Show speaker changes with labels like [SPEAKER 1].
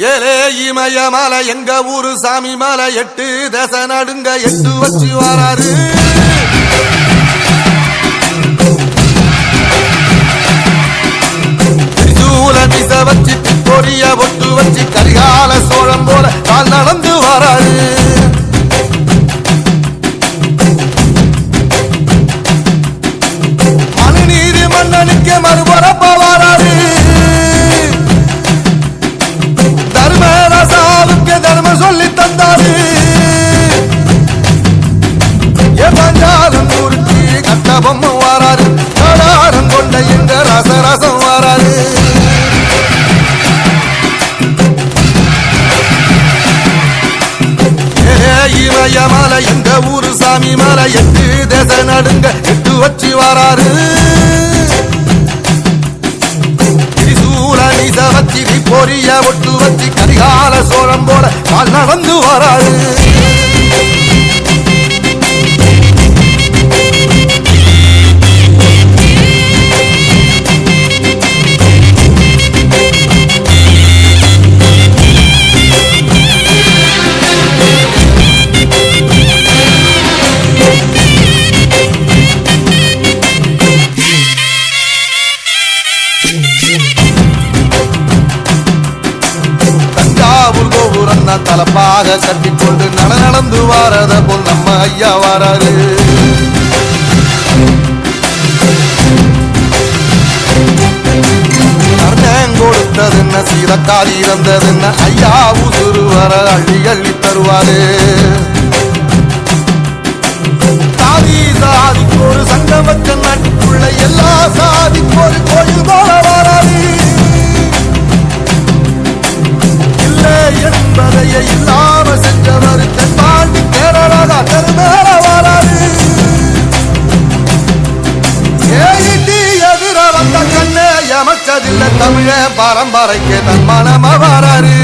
[SPEAKER 1] ஏலே இமய மலை எங்க ஊரு சாமி மலை எட்டு தச நடுங்க எட்டு வச்சு வராரு. வச்சு பொரிய ஒட்டு வச்சு கரிகால சோழம் போல கால் நடந்து வராரு. கட்டபம் வாராரு கடாரம் கொண்ட இந்த ரசரசம் வாராரு ஏ இமய மலை எங்க ஊரு சாமி மலை எட்டு தேச நடுங்க எட்டு வச்சு வராரு திரிசூல பொரிய ஒட்டு வச்சு கரிகால சோழம் போல கால் நடந்து வராரு கோபுரம் தான் தலப்பாக கட்டிக்கொண்டு நட நடந்து வாரத போல் நம்ம ஐயா வாராரு. கொடுத்ததுன்ன? கொடுத்தது என்ன ஐயா உசுறு வர அள்ளி அள்ளி தருவாரு. தமிழ பரம்பரைக்கு தன் மனம வராரு